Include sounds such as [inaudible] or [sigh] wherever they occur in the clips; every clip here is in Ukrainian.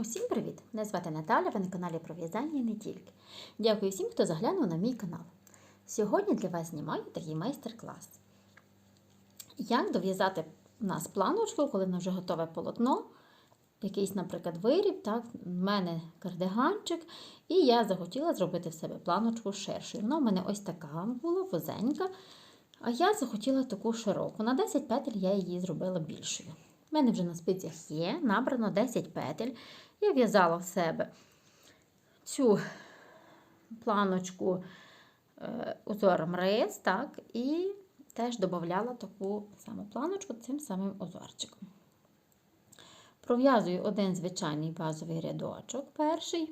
Усім привіт! Мене звати Наталя, ви на каналі про в'язання і не тільки. Дякую всім, хто заглянув на мій канал. Сьогодні для вас знімаю такий майстер-клас. Як дов'язати у нас планочку, коли в нас вже готове полотно, якийсь, наприклад, виріб, так, в мене кардиганчик, і я захотіла зробити в себе планочку ширшою. Вона в мене ось така була, вузенька, а я захотіла таку широку. На 10 петель я її зробила більшою. У мене вже на спицях є, набрано 10 петель. Я в'язала в себе цю планочку е, узором рис, так, і теж додавала таку саму планочку цим самим узорчиком. Пров'язую один звичайний базовий рядочок перший.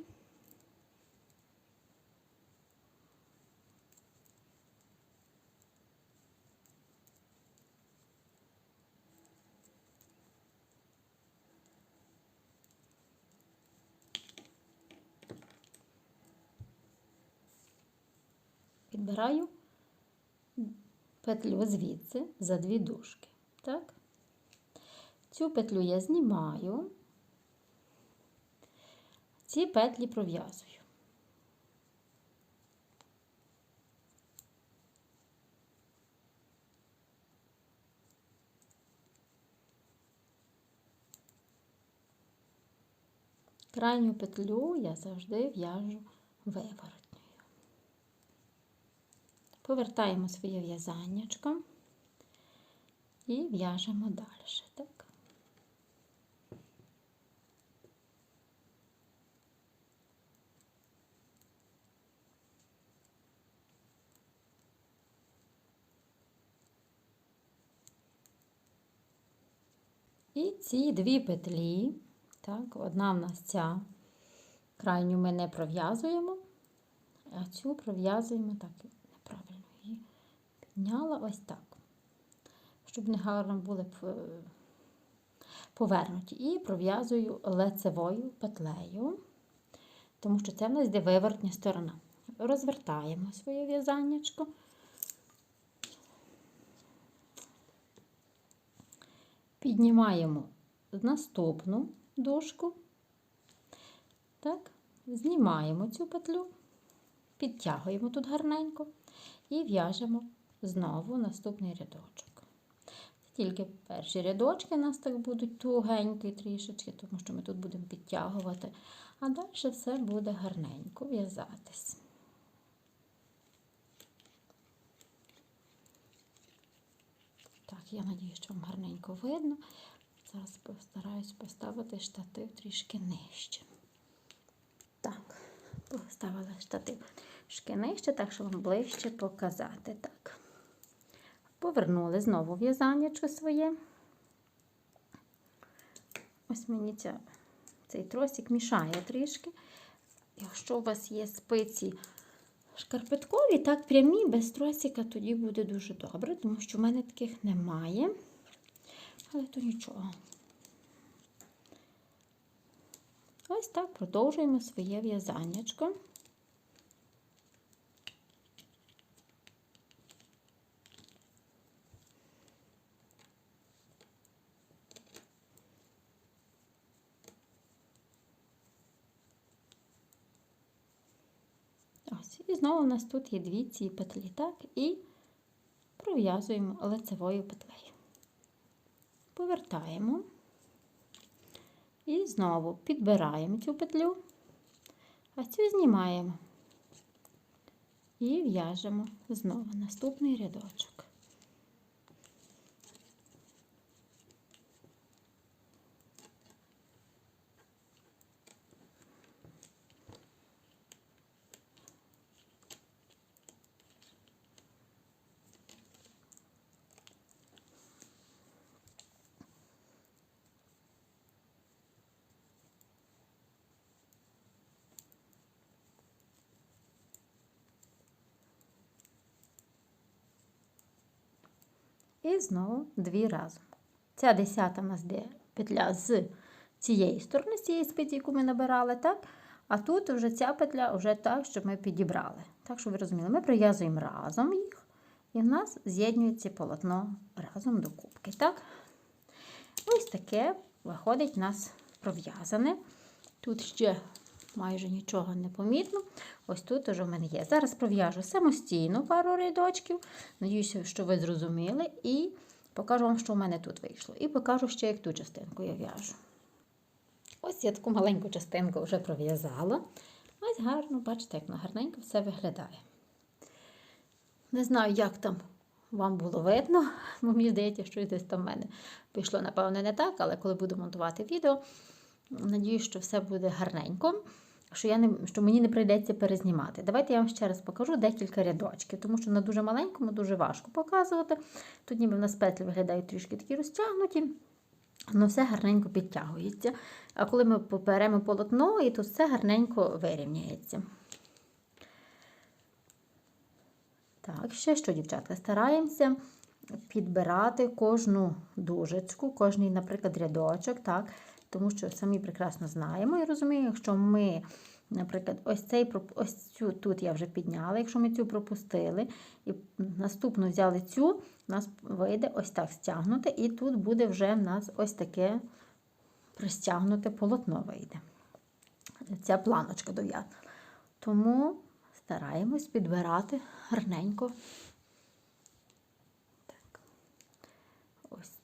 Підбираю петлю звідси за дві дужки. Так? Цю петлю я знімаю, ці петлі пров'язую. Крайню петлю я завжди в'яжу виворотньою. Повертаємо своє в'язаннячко і в'яжемо далі. І ці дві петлі, так, одна в нас ця, крайню ми не пров'язуємо, а цю пров'язуємо так, підняла ось так, щоб не гарно були повернуті. І пров'язую лицевою петлею, тому що це в нас йде вивертня сторона. Розвертаємо своє в'язаннячко. Піднімаємо наступну дужку, так, знімаємо цю петлю, підтягуємо тут гарненько і в'яжемо знову наступний рядочок. Тільки перші рядочки у нас так будуть тугенькі трішечки, тому що ми тут будемо підтягувати, а далі все буде гарненько в'язатись. Так, я надію, що вам гарненько видно. Зараз постараюсь поставити штатив трішки нижче. Так, поставила штатив трішки нижче, так щоб вам ближче показати. Так. Повернули знову в'язаннячко своє. Ось мені ця, цей тросик мішає трішки. Якщо у вас є спиці шкарпеткові, так прямі, без тросика, тоді буде дуже добре, тому що в мене таких немає. Але то нічого. Ось так продовжуємо своє в'язаннячко. Ось, і знову у нас тут є дві ці петлі, так, і пров'язуємо лицевою петлею. Повертаємо. І знову підбираємо цю петлю, а цю знімаємо. І в'яжемо знову наступний рядочок. І знову дві разом. Ця десята у нас де петля з цієї сторони, з цієї спиці, яку ми набирали, так? А тут вже ця петля вже так, щоб ми підібрали. Так, щоб ви розуміли, ми прив'язуємо разом їх, і в нас з'єднується полотно разом до кубки. Так? Ось таке виходить у нас пров'язане. Тут ще майже нічого не помітно. Ось тут вже в мене є. Зараз пров'яжу самостійно пару рядочків. Надіюся, що ви зрозуміли. І покажу вам, що в мене тут вийшло. І покажу ще, як ту частинку я в'яжу. Ось я таку маленьку частинку вже пров'язала. Ось гарно, бачите, як вона гарненько все виглядає. Не знаю, як там вам було видно, [laughs] бо мені здається, що десь там в мене пішло, напевно, не так, але коли буду монтувати відео, надіюсь, що все буде гарненько, що, я не, що мені не прийдеться перезнімати. Давайте я вам ще раз покажу декілька рядочків, тому що на дуже маленькому дуже важко показувати. Тут ніби в нас петлі виглядають трішки такі розтягнуті. Воно все гарненько підтягується. А коли ми поперемо полотно, і тут все гарненько вирівняється. Так, ще що, дівчатка, стараємося підбирати кожну дужечку, кожний, наприклад, рядочок, так, тому що самі прекрасно знаємо і розуміємо, якщо ми, наприклад, ось цей ось цю тут я вже підняла, якщо ми цю пропустили і наступну взяли цю, у нас вийде ось так стягнуте, і тут буде вже в нас ось таке пристягнуте полотно вийде. Ця планочка дов'язана. Тому стараємось підбирати гарненько.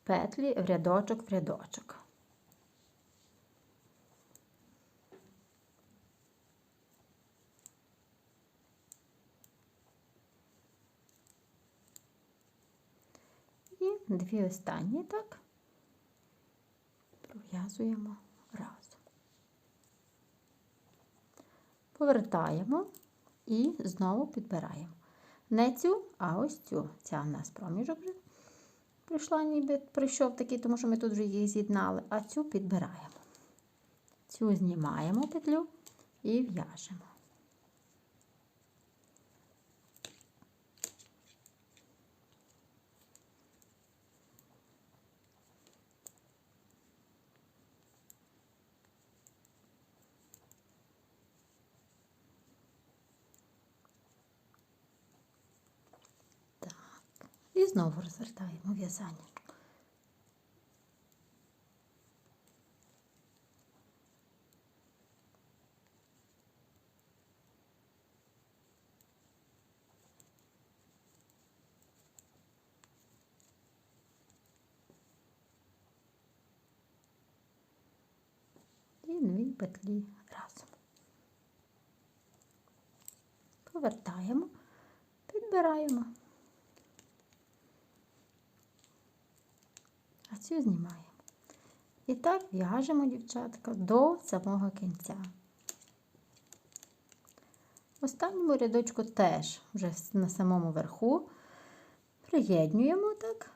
Петлі в рядочок в рядочок. І дві останні так пров'язуємо разом. Повертаємо і знову підбираємо. Не цю, а ось цю. Ця в нас проміжок вже прийшла, ніби прийшов такий, тому що ми тут вже її з'єднали, а цю підбираємо. Цю знімаємо петлю і в'яжемо. І знову розвертаємо в'язання. І дві петлі разом. Повертаємо, підбираємо. А цю знімаємо. І так в'яжемо, дівчатка, до самого кінця. Останньому рядочку теж вже на самому верху приєднюємо так.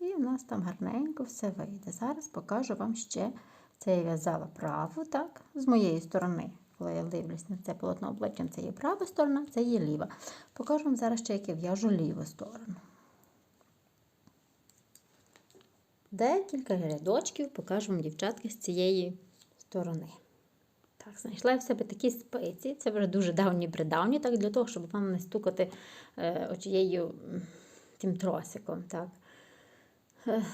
І в нас там гарненько все вийде. Зараз покажу вам ще, це я в'язала праву, так, з моєї сторони. Коли я дивлюсь на це полотно обличчям, це є права сторона, це є ліва. Покажу вам зараз ще, як я в'яжу ліву сторону. Декілька рядочків покажу вам, дівчатки, з цієї сторони. Так, знайшла в себе такі спиці. Це вже дуже давні придавні, так, для того, щоб вам не стукати е, очією тим тросиком. Так. Е,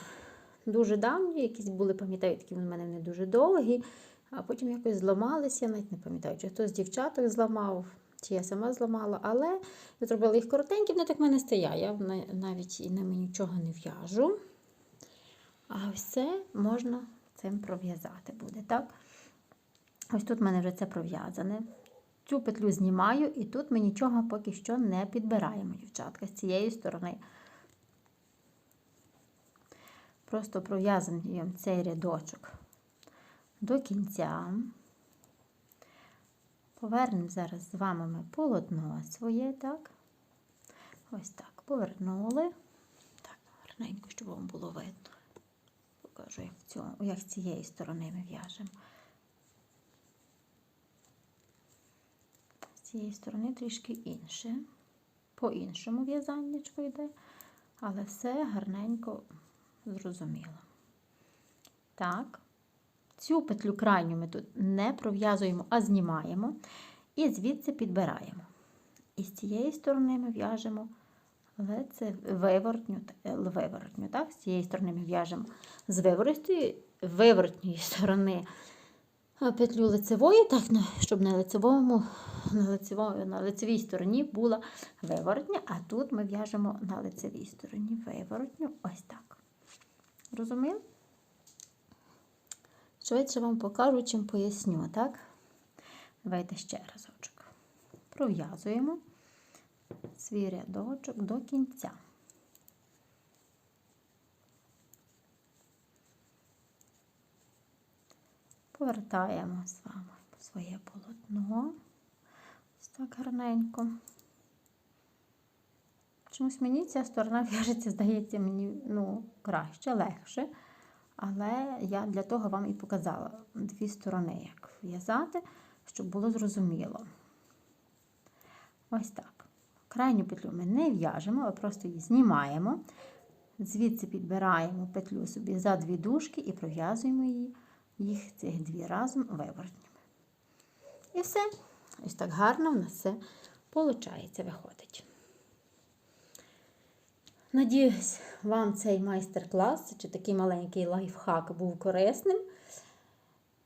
дуже давні, якісь були, пам'ятаю, такі в мене не дуже довгі, а потім якось зламалися, я навіть не пам'ятаю, чи хтось з дівчаток зламав, чи я сама зламала, але я зробила їх коротенькі, вони так в мене стоять. Я навіть і ними нічого не в'яжу. А це можна цим пров'язати буде, так? Ось тут в мене вже це пров'язане. Цю петлю знімаю, і тут ми нічого поки що не підбираємо, дівчатка, з цієї сторони. Просто пров'язуємо цей рядочок до кінця. Повернемо зараз з вами ми полотно своє, так? Ось так, повернули. Так, гарненько, щоб вам було видно покажу, як, цього, як з цієї сторони ми в'яжемо. З цієї сторони трішки інше. По-іншому в'язаннячко йде, але все гарненько зрозуміло. Так, цю петлю крайню ми тут не пров'язуємо, а знімаємо і звідси підбираємо. І з цієї сторони ми в'яжемо але це виворотню, е, виворотню, так? З цієї сторони ми в'яжемо з виворотньої, сторони е, петлю лицевої, так, щоб на лицевому, на, лицевої, на лицевій стороні була виворотня, а тут ми в'яжемо на лицевій стороні виворотню. Ось так. Розуміли? Швидше вам покажу, чим поясню, так? Давайте ще разочок. Пров'язуємо свій рядочок до кінця. Повертаємо з вами своє полотно. Ось так гарненько. Чомусь мені ця сторона [laughs] в'яжеться, здається, мені ну, краще, легше. Але я для того вам і показала дві сторони, як в'язати, щоб було зрозуміло. Ось так. Крайню петлю ми не в'яжемо, а просто її знімаємо. Звідси підбираємо петлю собі за дві дужки і пров'язуємо її, їх цих дві разом виворотнями. І все. Ось так гарно в нас все виходить, виходить. Надіюсь, вам цей майстер-клас чи такий маленький лайфхак був корисним.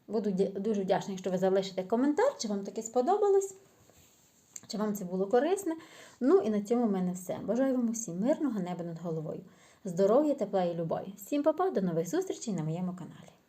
Буду дуже вдячна, якщо ви залишите коментар, чи вам таке сподобалось, чи вам це було корисне. Ну і на цьому в мене все. Бажаю вам усім мирного неба над головою, здоров'я, тепла і любові. Всім па-па, до нових зустрічей на моєму каналі.